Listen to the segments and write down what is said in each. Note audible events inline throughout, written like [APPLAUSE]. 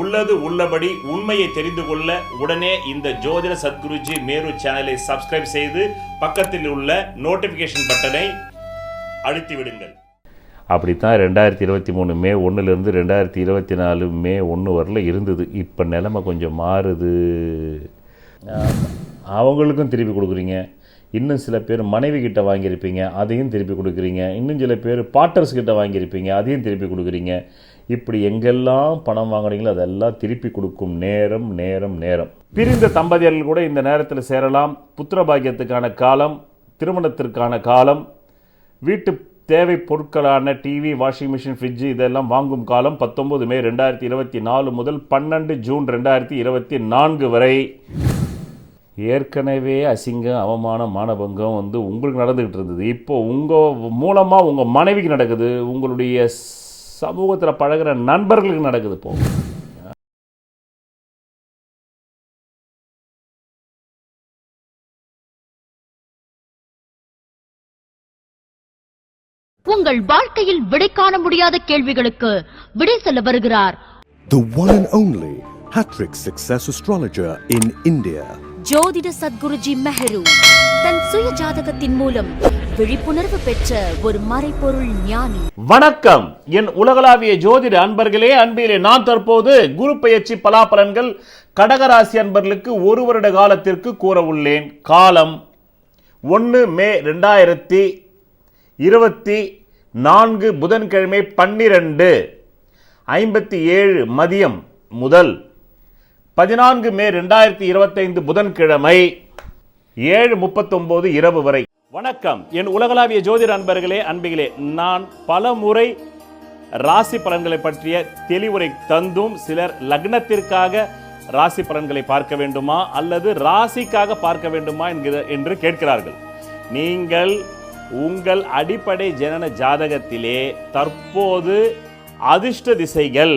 உள்ளது உள்ளபடி உண்மையை தெரிந்து கொள்ள உடனே இந்த ஜோதிட சத்குருஜி மேரு சேனலை சப்ஸ்கிரைப் செய்து பக்கத்தில் உள்ள நோட்டிஃபிகேஷன் பட்டனை அழுத்தி விடுங்கள் அப்படித்தான் ரெண்டாயிரத்தி இருபத்தி மூணு மே ஒன்றுலேருந்து ரெண்டாயிரத்தி இருபத்தி நாலு மே ஒன்று வரல இருந்தது. இப்போ நிலைமை கொஞ்சம் மாறுது. அவங்களுக்கும் திருப்பி கொடுக்குறீங்க. இன்னும் சில பேர் மனைவி கிட்டே வாங்கியிருப்பீங்க அதையும் திருப்பி கொடுக்குறீங்க. இன்னும் சில பேர் பார்ட்னர்ஸ் கிட்ட வாங்கியிருப்பீங்க அதையும் திருப்பி கொடுக்குறீங்க. இப்படி எங்கெல்லாம் பணம் வாங்குறீங்களோ அதெல்லாம் திருப்பி கொடுக்கும் நேரம் நேரம் நேரம். பிரிந்த தம்பதியர்கள் கூட இந்த நேரத்தில் சேரலாம். புத்திர பாக்கியத்துக்கான காலம் திருமணத்திற்கான காலம் வீட்டு தேவை பொருட்களான டிவி வாஷிங் மிஷின் ஃப்ரிட்ஜு இதெல்லாம் வாங்கும் காலம் பத்தொம்பது மே ரெண்டாயிரத்தி இருபத்தி நாலு முதல் பன்னெண்டு ஜூன் ரெண்டாயிரத்தி இருபத்தி நான்கு வரை. ஏற்கனவே அசிங்கம் அவமானம் மானபங்கம் வந்து உங்களுக்கு நடந்துக்கிட்டு இருந்தது. இப்போ உங்கள் மூலமாக உங்கள் மனைவிக்கு நடக்குது. உங்களுடைய சமூகத்தில் பழகுற நண்பர்களுக்கு நடக்குது இப்போ உங்கள் வாழ்க்கையில் விடை காண முடியாத கேள்விகளுக்கு விடை சொல்ல வருகிறார் The one and only Hattrick Success Astrologer in India. ஜோதிட சத்குருஜி மெஹரு தன் சுய ஜாதகத்தின் மூலம் விழிப்புணர்வு பெற்ற ஒரு மறைபொருள் ஞானி. வணக்கம். என் உலகளாவிய ஜோதிட அன்பர்களே அன்பிலே நான் தற்போது குரு பயிற்சி பலாபலன்கள் கடகராசி அன்பர்களுக்கு ஒரு வருட காலத்திற்கு கூற உள்ளேன். காலம் ஒன்று மே ரெண்டாயிரத்தி இருபத்தி நான்கு புதன்கிழமை பன்னிரண்டு ஐம்பத்தி ஏழு மதியம் முதல் பதினான்கு மே ரெண்டாயிரத்தி இருபத்தைந்து புதன்கிழமை ஏழு முப்பத்தொன்பது இரவு வரை. வணக்கம். என் உலகளாவிய ஜோதிட அன்பர்களே அன்பிகளே நான் பல முறை ராசி பலன்களை பற்றிய தெளிவுரை தந்தும் சிலர் லக்னத்திற்காக ராசி பலன்களை பார்க்க வேண்டுமா அல்லது ராசிக்காக பார்க்க வேண்டுமா என்கிற என்று கேட்கிறார்கள். நீங்கள் உங்கள் அடிப்படை ஜனன ஜாதகத்திலே தற்போது அதிர்ஷ்ட திசைகள்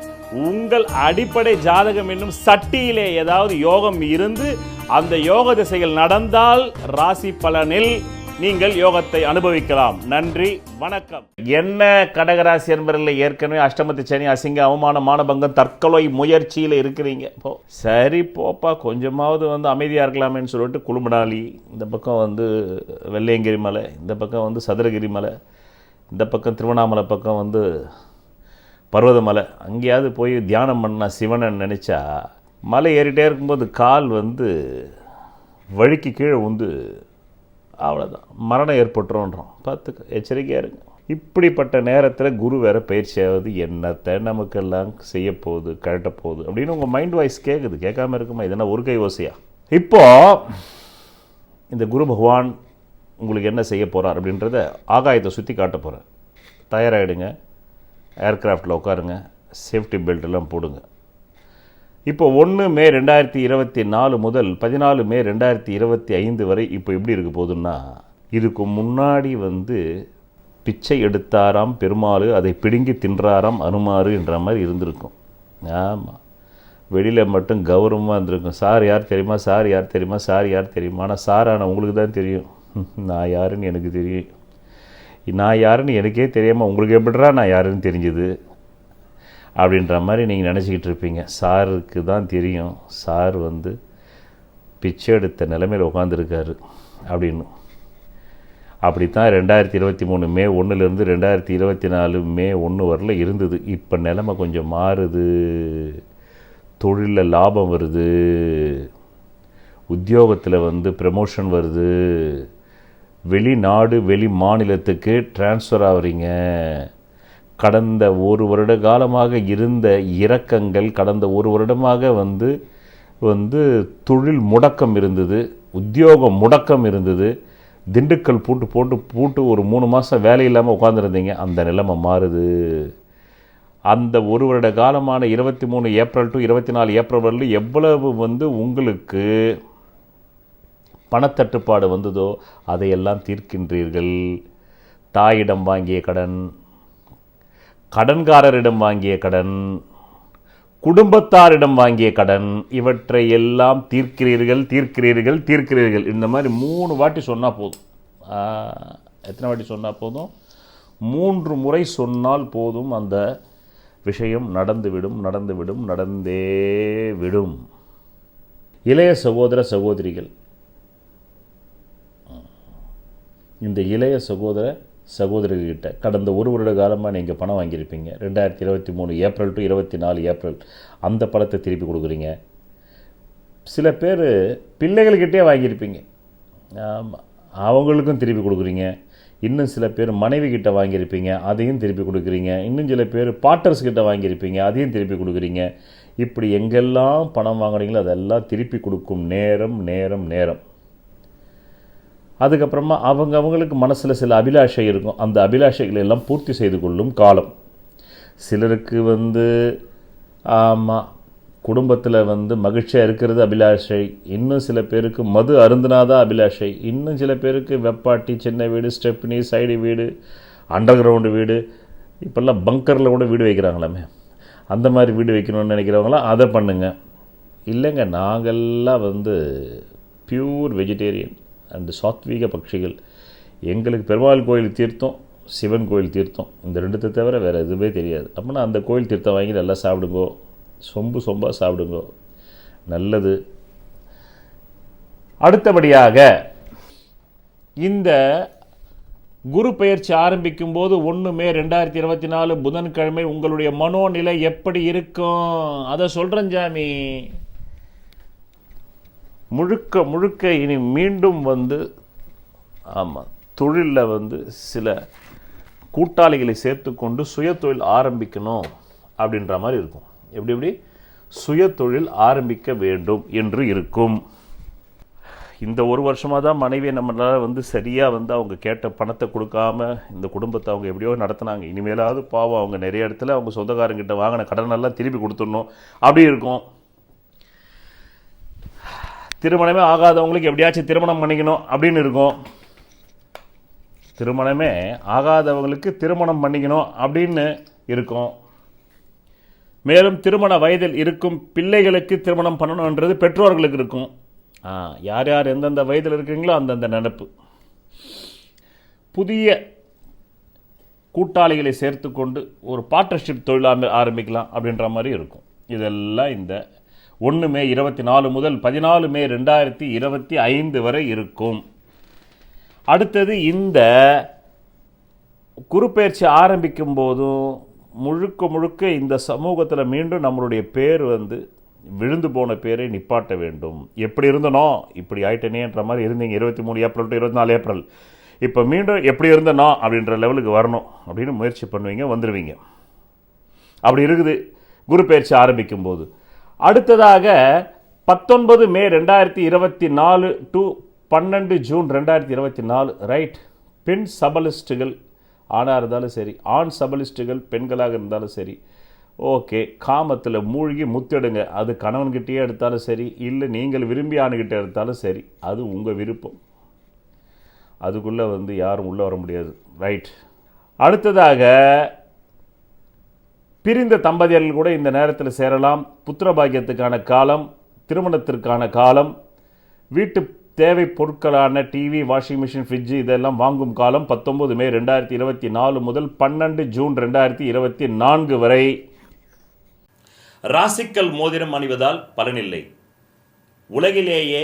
உங்கள் அடிப்படை ஜாதகம் என்னும் சட்டியிலே ஏதாவது யோகம் இருந்து அந்த யோக திசையில் நடந்தால் ராசி பலனில் நீங்கள் யோகத்தை அனுபவிக்கலாம். நன்றி வணக்கம். என்ன கடகராசி என்பதில் ஏற்கனவே அஷ்டமத்து சனி அசிங்க அவமான மானபங்கம் தற்கொலை முயற்சியில் இருக்கிறீங்க. போ. சரி போப்பா கொஞ்சமாவது வந்து அமைதியாக இருக்கலாமேன்னு சொல்லிட்டு குழுமடாலி இந்த பக்கம் வந்து வெள்ளையங்கிரி மலை இந்த பக்கம் வந்து சதுரகிரி மலை இந்த பக்கம் திருவண்ணாமலை பக்கம் வந்து பர்வதமலை அங்கேயாவது போய் தியானம் பண்ணால் சிவனை நினச்சா மலை ஏறிட்டே இருக்கும்போது கால் வந்து வழுக்கி கீழே உந்து அவ்வளோதான் மரணம் ஏற்பட்டுறோன்றோம் பார்த்துக்க எச்சரிக்கையாக இருங்க. இப்படிப்பட்ட நேரத்தில் குரு வேற பயிற்சியாவது என்னத்தை நமக்கெல்லாம் செய்ய போகுது கழட்ட போகுது அப்படின்னு உங்கள் மைண்ட் வாய்ஸ் கேட்குது கேட்காம இருக்குமா? இதென்ன ஒரு கை ஓசையா? இப்போது இந்த குரு பகவான் உங்களுக்கு என்ன செய்ய போகிறார் அப்படின்றத ஆகாயத்தை சுற்றி காட்ட போகிறார் தயாராகிடுங்க ஏர்க்ராஃப்டில் உட்காருங்க சேஃப்டி பெல்ட் எல்லாம் போடுங்க. இப்போ ஒன்று மே ரெண்டாயிரத்தி இருபத்தி நாலு முதல் பதினாலு மே ரெண்டாயிரத்தி இருபத்தி ஐந்து வரை இப்போ எப்படி இருக்க போகுதுன்னா இதுக்கு முன்னாடி வந்து பிச்சை எடுத்தாராம் பெருமாள் அதை பிடுங்கி தின்றாராம் அனுமாறு என்ற மாதிரி இருந்திருக்கும். ஆமாம் வெளியில் மட்டும் கௌரவமாக இருந்திருக்கும். சார் யார் தெரியுமா? சார் யார் தெரியுமா? சார் யார் தெரியுமா? ஆனால் சார் ஆனால் உங்களுக்கு தான் தெரியும். [LAUGHS] நான் யாருன்னு எனக்கு தெரியும். நான் யாருன்னு எனக்கே தெரியாமல் உங்களுக்கு எப்படிடா நான் யாருன்னு தெரிஞ்சுது? அப்படின்ற மாதிரி நீங்கள் நினச்சிக்கிட்டு இருப்பீங்க. சாருக்கு தான் தெரியும். சார் வந்து பிச்சை எடுத்த நிலைமையில் உட்காந்துருக்காரு அப்படின்னு. அப்படித்தான் ரெண்டாயிரத்தி இருபத்தி மூணு மே ஒன்றுலேருந்து ரெண்டாயிரத்தி இருபத்தி நாலு மே ஒன்று வரல இருந்தது. இப்போ நிலமை கொஞ்சம் மாறுது. தொழிலில் லாபம் வருது. உத்தியோகத்தில் வந்து ப்ரமோஷன் வருது. வெளிநாடு வெளி மாநிலத்துக்கு ட்ரான்ஸ்ஃபர் ஆகுறீங்க கடந்த ஒரு வருட காலமாக இருந்த இறக்கங்கள் கடந்த ஒரு வருடமாக வந்து வந்து தொழில் முடக்கம் இருந்தது உத்தியோகம் முடக்கம் இருந்தது. திண்டுக்கல் பூட்டு போட்டு பூட்டு ஒரு மூணு மாதம் வேலை இல்லாமல் உட்காந்துருந்தீங்க அந்த நிலைமை மாறுது. அந்த ஒரு வருட காலமான இருபத்தி மூணு ஏப்ரல் டு இருபத்தி நாலு ஏப்ரல் வரலும் எவ்வளவு வந்து உங்களுக்கு பணத்தட்டுப்பாடு வந்ததோ அதையெல்லாம் தீர்க்கின்றீர்கள். தாயிடம் வாங்கிய கடன் கடன்காரரிடம் வாங்கிய கடன் குடும்பத்தாரிடம் வாங்கிய கடன் இவற்றை எல்லாம் தீர்க்கிறீர்கள் தீர்க்கிறீர்கள் தீர்க்கிறீர்கள். இந்த மாதிரி மூணு வாட்டி சொன்னால் போதும். எத்தனை வாட்டி சொன்னால் போதும்? மூன்று முறை சொன்னால் போதும் அந்த விஷயம் நடந்துவிடும் நடந்துவிடும் நடந்தே விடும். இளைய சகோதர சகோதரிகள் இந்த இளைய சகோதர சகோதரிகிட்ட கடந்த ஒரு வருட காலமாக நீங்கள் பணம் வாங்கியிருப்பீங்க. ரெண்டாயிரத்தி இருபத்தி மூணு ஏப்ரல் டு இருபத்தி நாலு ஏப்ரல். அந்த பணத்தை திருப்பி கொடுக்குறீங்க. சில பேர் பிள்ளைகள்கிட்டே வாங்கியிருப்பீங்க. ஆமாம் அவங்களுக்கும் திருப்பி கொடுக்குறீங்க. இன்னும் சில பேர் மனைவி கிட்டே வாங்கியிருப்பீங்க. அதையும் திருப்பி கொடுக்குறீங்க. இன்னும் சில பேர் பார்ட்னர்ஸ் கிட்ட வாங்கியிருப்பீங்க. அதையும் திருப்பி கொடுக்குறீங்க. இப்படி எங்கெல்லாம் பணம் வாங்குறீங்களோ அதெல்லாம் திருப்பி கொடுக்கும் நேரம் நேரம் நேரம். அதுக்கப்புறமா அவங்க அவங்களுக்கு மனசில் சில அபிலாஷை இருக்கும். அந்த அபிலாஷைகளை எல்லாம் பூர்த்தி செய்து கொள்ளும் காலம். சிலருக்கு வந்து ஆமாம் குடும்பத்தில் வந்து மகிழ்ச்சியாக இருக்கிறது அபிலாஷை. இன்னும் சில பேருக்கு மது அருந்தினாதான் அபிலாஷை. இன்னும் சில பேருக்கு வெப்பாட்டி சின்ன வீடு ஸ்டெப்னி சைடு வீடு அண்டர் கிரவுண்டு வீடு இப்போல்லாம் பங்கரில் கூட வீடு வைக்கிறாங்களாமே. அந்த மாதிரி வீடு வைக்கணும்னு நினைக்கிறவங்களாம் அதை பண்ணுங்கள் இல்லைங்க நாங்கள்லாம் வந்து பியூர் வெஜிடேரியன் அண்டு சாத்வீக பட்சிகள் எங்களுக்கு பெருமாள் கோயில் தீர்த்தம் சிவன் கோயில் தீர்த்தம் இந்த ரெண்டுத்தை தவிர வேறு எதுவுமே தெரியாது. அப்படின்னா அந்த கோயில் தீர்த்தம் வாங்கி நல்லா சாப்பிடுங்கோ. சொம்பு சொம்பாக சாப்பிடுங்கோ. நல்லது. அடுத்தபடியாக இந்த குரு பயிற்சி ஆரம்பிக்கும் போது ஒன்று மே ரெண்டாயிரத்தி இருபத்தி நாலு புதன்கிழமை உங்களுடைய மனோநிலை எப்படி இருக்கும்? அதை சொல்கிறேன் ஜாமி. முழுக்க முழுக்க இனி மீண்டும் வந்து ஆமாம் தொழிலில் வந்து சில கூட்டாளிகளை சேர்த்துக்கொண்டு சுய தொழில் ஆரம்பிக்கணும் அப்படின்ற மாதிரி இருக்கும். எப்படி எப்படி? சுய தொழில் ஆரம்பிக்க வேண்டும் என்று இருக்கும். இந்த ஒரு வருஷமாக தான் மனைவியை நம்மளால் வந்து சரியாக வந்து அவங்க கேட்ட பணத்தை கொடுக்காம இந்த குடும்பத்தை அவங்க எப்படியோ நடத்தினாங்க. இனிமேலாவது பாவம் அவங்க நிறைய இடத்துல அவங்க சொந்தக்காரங்கிட்ட வாங்கின கடனெல்லாம் திருப்பி கொடுத்துடணும். அப்படி இருக்கும். திருமணமே ஆகாதவங்களுக்கு எப்படியாச்சும் திருமணம் பண்ணிக்கணும் அப்படின்னு இருக்கும். திருமணமே ஆகாதவங்களுக்கு திருமணம் பண்ணிக்கணும் அப்படின்னு இருக்கும். மேலும் திருமண வயதில் இருக்கும் பிள்ளைகளுக்கு திருமணம் பண்ணணுன்றது பெற்றோர்களுக்கு இருக்கும். யார் யார் எந்தெந்த வயதில் இருக்கிறீங்களோ அந்தந்த நினப்பு. புதிய கூட்டாளிகளை சேர்த்துக்கொண்டு ஒரு பார்ட்னர்ஷிப் தொழில் ஆரம்பிக்கலாம் அப்படின்ற மாதிரி இருக்கும். இதெல்லாம் இந்த ஒன்று மே இருபத்தி நாலு முதல் பதினாலு மே ரெண்டாயிரத்தி இருபத்தி ஐந்து வரை இருக்கும். அடுத்தது இந்த குருப்பெயர்ச்சி ஆரம்பிக்கும் போதும் முழுக்க முழுக்க இந்த சமூகத்தில் மீண்டும் நம்மளுடைய பேர் வந்து விழுந்து போன பேரை நிப்பாட்ட வேண்டும். எப்படி இருந்தனோ இப்படி ஆயிட்டனேன்ற மாதிரி இருந்தீங்க. இருபத்தி மூணு ஏப்ரல் டு இருபத்தி நாலு ஏப்ரல். இப்போ மீண்டும் எப்படி இருந்தனோ அப்படின்ற லெவலுக்கு வரணும் அப்படின்னு முயற்சி பண்ணுவீங்க வந்துடுவீங்க அப்படி இருக்குது குரு பயிற்சி ஆரம்பிக்கும் போது. அடுத்ததாக பத்தொன்பது மே ரெண்டாயிரத்தி இருபத்தி நாலு டு பன்னெண்டு ஜூன் ரெண்டாயிரத்தி இருபத்தி நாலு ரைட் பெண் சபலிஸ்ட்டுகள் ஆணாக இருந்தாலும் சரி ஆண் சபலிஸ்ட்டுகள் பெண்களாக இருந்தாலும் சரி ஓகே காமத்தில் மூழ்கி முத்தெடுங்க. அது கணவன்கிட்டயே எடுத்தாலும் சரி இல்லை நீங்கள் விரும்பி ஆணுகிட்ட எடுத்தாலும் சரி அது உங்கள் விருப்பம். அதுக்குள்ளே வந்து யாரும் உள்ளே வர முடியாது ரைட் அடுத்ததாக பிரிந்த தம்பதியர்கள் கூட இந்த நேரத்தில் சேரலாம். புத்திர பாக்கியத்துக்கான காலம் திருமணத்திற்கான காலம் வீட்டு தேவை பொருட்களான டிவி வாஷிங் மிஷின் ஃப்ரிட்ஜ் இதெல்லாம் வாங்கும் காலம் பத்தொம்பது மே ரெண்டாயிரத்தி இருபத்தி நாலு முதல் பன்னெண்டு ஜூன் ரெண்டாயிரத்தி இருபத்தி நான்கு வரை. ராசிக்கல் மோதிரம் அணிவதால் பலனில்லை. உலகிலேயே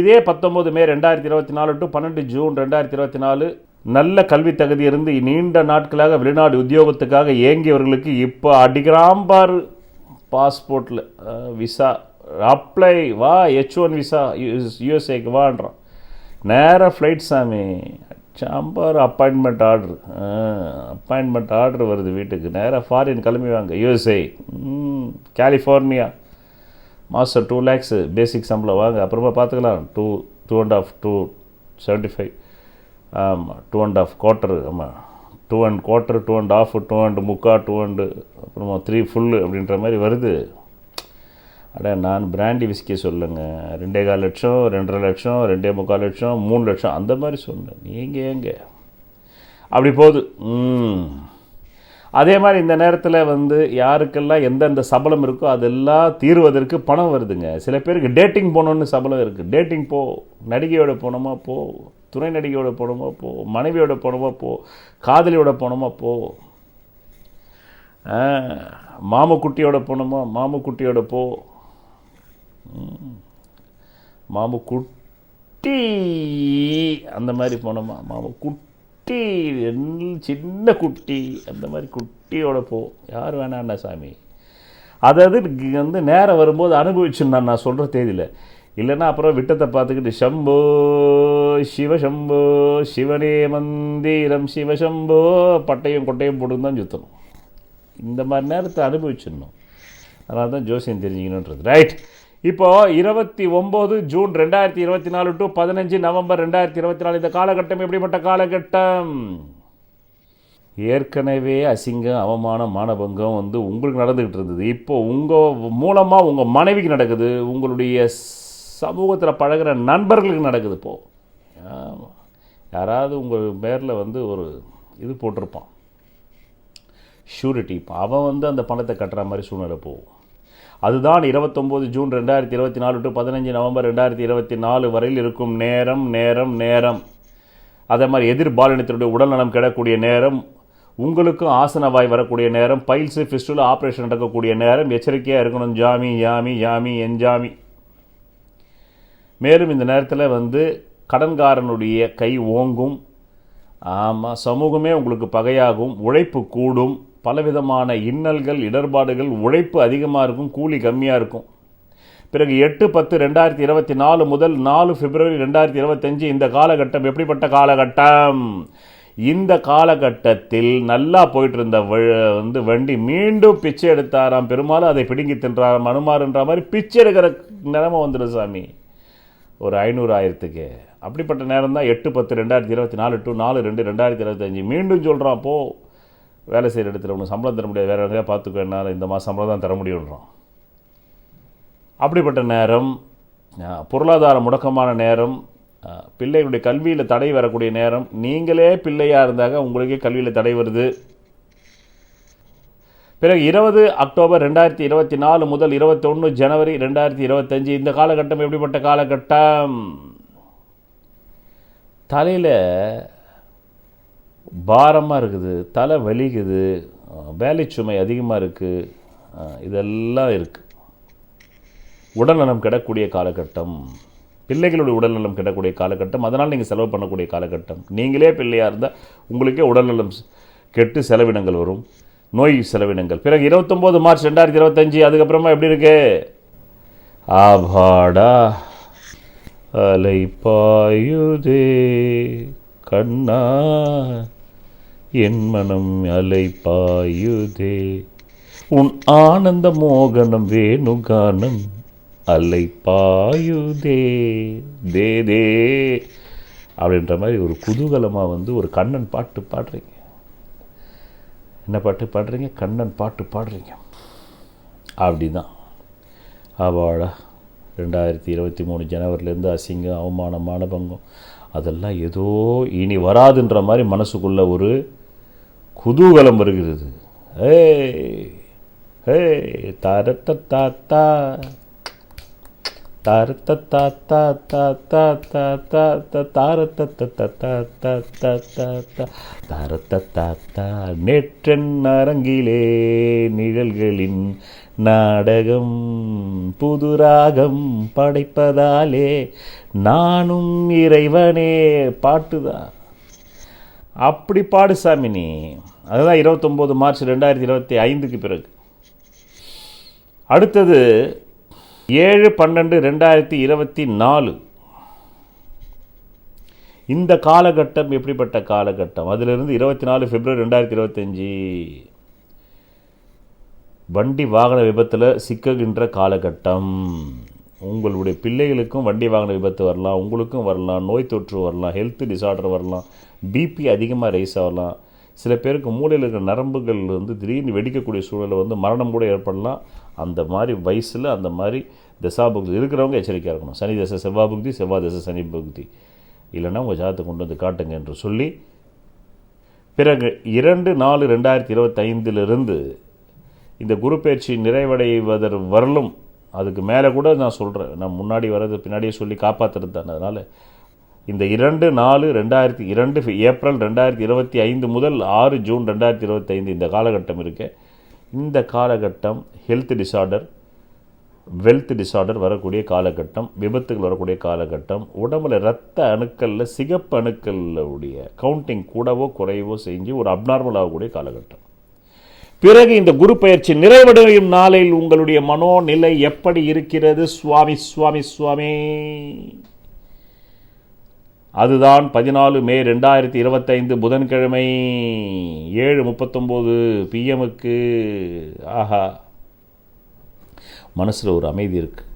இதே பத்தொம்போது மே ரெண்டாயிரத்தி இருபத்தி நாலு டு பன்னெண்டு ஜூன் ரெண்டாயிரத்தி இருபத்தி நாலு நல்ல கல்வி தகுதி இருந்து நீண்ட நாட்களாக வெளிநாடு உத்தியோகத்துக்காக ஏங்கியவர்களுக்கு இப்போ அடிகிராம்பார் பாஸ்போர்ட்டில் விசா. அப்ளை வா ஹெச் ஒன் விசா யூஎஸ்ஏக்கு வான்றான். நேராக ஃப்ளைட் சாமி. Sambar appointment order appointment order வருது வீட்டுக்கு. நேராக ஃபாரின் கிளம்பி வாங்க. யூஎஸ்ஏ கலிஃபோர்னியா மாதம் டூ லேக்ஸு பேசிக் சம்பளம் வாங்க. அப்புறமா பார்த்துக்கலாம். Two two and half two seventy five ஆமாம் டூ அண்ட் ஆஃப் குவார்ட்டர் ஆமாம் two and quarter two and half two and முக்கா டூ அண்டு அப்புறமா த்ரீ ஃபுல்லு அப்படின்ற மாதிரி வருது. அட நான் பிராண்டி விஸ்கி சொல்லுங்கள் ரெண்டே கால் லட்சம் ரெண்டரை லட்சம் ரெண்டே முக்கால் லட்சம் மூணு லட்சம் அந்த மாதிரி சொன்னேன். நீங்கள் ஏங்க? அப்படி போகுது. ம். அதே மாதிரி இந்த நேரத்தில் வந்து யாருக்கெல்லாம் எந்தெந்த சபலம் இருக்கோ அதெல்லாம் தீர்வதற்கு பணம் வருதுங்க. சில பேருக்கு டேட்டிங் போகணுன்னு சபலம் இருக்குது டேட்டிங் போ நடிகையோட போனோமா போ துணை நடிகையோட போனோமா போ மனைவியோட போனோமா போ காதலியோட போனோமா போ மாமக்குட்டியோட மாமுக்குட்டியோட போனோமா மாமுக்குட்டியோட போ. மாமக்குட்டி மாமுக்குட்டி அந்த மாதிரி போனோமா மாமுக்குட்டி. குட்டி சின்ன குட்டி அந்த மாதிரி குட்டியோட போ. யார் வேணாண்டா சாமி? அதாவது வந்து நேரம் வரும்போது அனுபவிச்சுருந்தான் நான் சொல்கிற தேதியில். இல்லைன்னா அப்புறம் விட்டத்தை பார்த்துக்கிட்டு சம்போ சிவசம்போ சிவனே மந்திரம் சிவசம்போ பட்டையும் கொட்டையும் போட்டுன்னு தான் சுற்றணும் இந்த மாதிரி நேரத்தை அனுபவிச்சிடணும். அதனால தான் ஜோசியம் தெரிஞ்சுக்கணுன்றது. ரைட் இப்போ இருபத்தி ஒம்பது ஜூன் ரெண்டாயிரத்தி இருபத்தி நாலு டு பதினஞ்சு நவம்பர் ரெண்டாயிரத்தி இருபத்தி நாலு. இந்த காலகட்டம் எப்படிப்பட்ட காலகட்டம்? ஏற்கனவே அசிங்கம் அவமானம் மானபங்கம் வந்து உங்களுக்கு நடந்துக்கிட்டு இருந்தது. இப்போ உங்கள் மூலமாக உங்கள் மனைவிக்கு நடக்குது உங்களுடைய சமூகத்தில் பழகுற நண்பர்களுக்கு நடக்குது இப்போ. யாராவது உங்கள் பேரில் வந்து ஒரு இது போட்டிருப்பான். ஷூரிட்டி இப்போ அவன் வந்து அந்த பணத்தை கட்டுற மாதிரி சூழ்நிலை போகும். அதுதான் இருபத்தொம்போது ஜூன் ரெண்டாயிரத்தி இருபத்தி நாலு டு பதினஞ்சு நவம்பர் ரெண்டாயிரத்தி இருபத்தி நாலு வரையில் இருக்கும் நேரம் நேரம் நேரம். அதே மாதிரி எதிர்பாலினத்தினுடைய உடல்நலம் கிடக்கூடிய நேரம் உங்களுக்கும் ஆசனவாய் வரக்கூடிய நேரம் பைல்ஸு ஃபிஸ்டுல ஆப்ரேஷன் நடக்கக்கூடிய நேரம் எச்சரிக்கையாக இருக்கணும் ஜாமி யாமி யாமி என்ஜாமி மேலும் இந்த நேரத்தில் வந்து கடன்காரனுடைய கை ஓங்கும். ஆமாம் சமூகமே உங்களுக்கு பகையாகும் உழைப்பு கூடும். பலவிதமான இன்னல்கள் இடர்பாடுகள் உழைப்பு அதிகமாக இருக்கும் கூலி கம்மியாக இருக்கும். பிறகு எட்டு பத்து ரெண்டாயிரத்தி இருபத்தி நாலு முதல் நாலு பிப்ரவரி ரெண்டாயிரத்தி இருபத்தஞ்சு இந்த காலகட்டம் எப்படிப்பட்ட காலகட்டம்? இந்த காலகட்டத்தில் நல்லா போயிட்டு இருந்த வ- வந்து வண்டி மீண்டும் பிச்சை எடுத்தாராம். பெருமாள் அதை பிடுங்கி தின்றாராம். அனுமாருன்ற மாதிரி பிச்சை எடுக்கிற நிலைமை வந்துடும் சாமி. ஒரு ஐநூறு ஆயிரத்துக்கு அப்படிப்பட்ட நேரம் தான் எட்டு பத்து ரெண்டாயிரத்தி இருபத்தி நாலு டு நாலு ரெண்டு ரெண்டாயிரத்தி இருபத்தஞ்சி மீண்டும் சொல்கிறான் போ. வேலை செய்கிற இடத்துல ஒன்று சம்பளம் தர முடியாது. வேறு எங்கேயா பார்த்துக்கோ என்னால் இந்த மாதம் சம்பளம் தான் தர முடியுன்றான் அப்படிப்பட்ட நேரம் பொருளாதார முடக்கமான நேரம் பிள்ளைகளுடைய கல்வியில் தடை வரக்கூடிய நேரம் நீங்களே பிள்ளையாக இருந்தாங்க உங்களுக்கே கல்வியில் தடை வருது. பிறகு இருபது அக்டோபர் ரெண்டாயிரத்தி இருபத்தி நாலு முதல் இருபத்தொன்று ஜனவரி ரெண்டாயிரத்தி இருபத்தஞ்சு இந்த காலகட்டம் எப்படிப்பட்ட காலகட்டம்? தலையில் பாரமாக இருக்குது தலை வலிக்குது வேலை சுமை அதிகமாக இருக்குது இதெல்லாம் இருக்குது உடல்நலம் கெடக்கூடிய காலகட்டம் பிள்ளைகளுடைய உடல்நலம் கெடக்கூடிய காலகட்டம் அதனால் நீங்கள் செலவு பண்ணக்கூடிய காலகட்டம். நீங்களே பிள்ளையாக இருந்தால் உங்களுக்கே உடல்நலம் கெட்டு செலவினங்கள் வரும் நோய் செலவினங்கள். பிறகு இருபத்தொம்போது மார்ச் ரெண்டாயிரத்தி இருபத்தஞ்சி அதுக்கப்புறமா எப்படி இருக்கு? ஆபாடா அலை பாயுதே கண்ணா என் மனம் அலை பாயுதே உன் ஆனந்த மோகனம் வேணுகானம் அலை பாயுதே தே தே. அப்படின்ற மாதிரி ஒரு குதூகலமாக வந்து ஒரு கண்ணன் பாட்டு பாடுறீங்க. என்ன பாட்டு பாடுறீங்க? கண்ணன் பாட்டு பாடுறீங்க. அப்படிதான் அவாடா ரெண்டாயிரத்தி இருபத்தி மூணு ஜனவரிலேருந்து அசிங்கம் அவமானமான பங்கம் அதெல்லாம் ஏதோ இனி வராதுன்ற மாதிரி மனசுக்குள்ள ஒரு குதூகலம் வருகிறது. ஏய் ஏய் தரத்த தாத்தா தாரத்த தாத்தா தாத்தா தாத்தா தாரத்த தரத்த தாத்தா நேற்றன் அரங்கிலே நிழல்களின் நாடகம் புது ராகம் படைப்பதாலே நானும் இறைவனே பாட்டுதான். அப்படி பாடு சாமி நீ அதுதான் இருபத்தொம்போது மார்ச் ரெண்டாயிரத்தி இருபத்தி ஐந்துக்கு பிறகு. அடுத்தது ஏழு பன்னெண்டு ரெண்டாயிரத்தி இருபத்தி நாலு. இந்த காலகட்டம் எப்படிப்பட்ட காலகட்டம்? அதிலிருந்து இருபத்தி நாலு பிப்ரவரி ரெண்டாயிரத்தி இருபத்தஞ்சி வண்டி வாகன விபத்தில் சிக்குகின்ற காலகட்டம். உங்களுடைய பிள்ளைகளுக்கும் வண்டி வாகன விபத்து வரலாம் உங்களுக்கும் வரலாம் நோய் தொற்று வரலாம் ஹெல்த் டிசார்டர் வரலாம் பிபி அதிகமாக ரைஸ் ஆகலாம். சில பேருக்கு மூளையில் இருக்கிற நரம்புகள் வந்து திடீர்னு வெடிக்கக்கூடிய சூழலில் வந்து மரணம் கூட ஏற்படலாம். அந்த மாதிரி வயசில் அந்த மாதிரி தசாபுக்தி இருக்கிறவங்க எச்சரிக்கையாக இருக்கணும். சனி தசை செவ்வாய் புக்தி செவ்வாய் தசை சனி புக்தி. இல்லைன்னா உங்கள் ஜாதத்தை கொண்டு வந்து காட்டுங்க என்று சொல்லி பிறகு இரண்டு நாலு ரெண்டாயிரத்தி இருபத்தைந்திலிருந்து இந்த குரு பயிற்சி நிறைவடைவதர் வரலும் அதுக்கு மேலே கூட நான் சொல்கிறேன் நான் முன்னாடி வர்றது பின்னாடியே சொல்லி காப்பாற்றுறது தானே. அதனால் இந்த இரண்டு நாலு ரெண்டாயிரத்தி இரண்டு ஏப்ரல் ரெண்டாயிரத்தி இருபத்தி ஐந்து முதல் ஆறு ஜூன் ரெண்டாயிரத்தி இருபத்தைந்து இந்த காலகட்டம் இருக்கு. இந்த காலகட்டம் ஹெல்த் டிசார்டர் வெல்த் டிசார்டர் வரக்கூடிய காலகட்டம் விபத்துகள் வரக்கூடிய காலகட்டம் உடம்புல இரத்த அணுக்களில் சிகப்பு அணுக்களுடைய கவுண்டிங் கூடவோ குறைவோ செஞ்சு ஒரு அப்நார்மல் ஆகக்கூடிய காலகட்டம். பிறகு இந்த குரு பயிற்சி நிறைவடையும் நாளில் உங்களுடைய மனோநிலை எப்படி இருக்கிறது? சுவாமி சுவாமி சுவாமி. அதுதான் பதினாலு மே ரெண்டாயிரத்தி இருபத்தைந்து புதன்கிழமை ஏழு முப்பத்தொம்போது பிஎம்முக்கு ஆஹா. மனசில் ஒரு அமைதி இருக்குது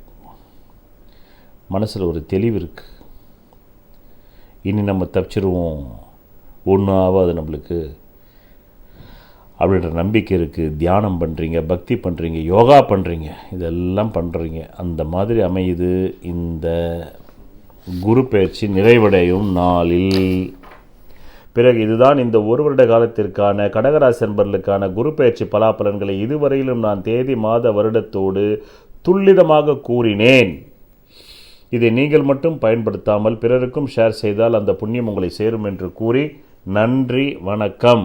மனசில் ஒரு தெளிவு இருக்குது இனி நம்ம தப்பிச்சிருவோம். ஒன்றும் ஆகாது நம்மளுக்கு. அப்படின்ற நம்பிக்கை இருக்குது தியானம் பண்ணுறீங்க பக்தி பண்ணுறீங்க யோகா பண்ணுறீங்க இதெல்லாம் பண்ணுறீங்க அந்த மாதிரி அமையுது இந்த குரு பயிற்சி நிறைவடையும் நாளில். பிறகு இதுதான் இந்த ஒரு வருட காலத்திற்கான கடகராசி என்பர்களுக்கான குரு பயிற்சி பலாபலன்களை இதுவரையிலும் நான் தேதி மாத வருடத்தோடு துல்லிதமாக கூறினேன். இதை நீங்கள் மட்டும் பயன்படுத்தாமல் பிறருக்கும் ஷேர் செய்தால் அந்த புண்ணியம் உங்களை சேரும் என்று கூறி நன்றி வணக்கம்.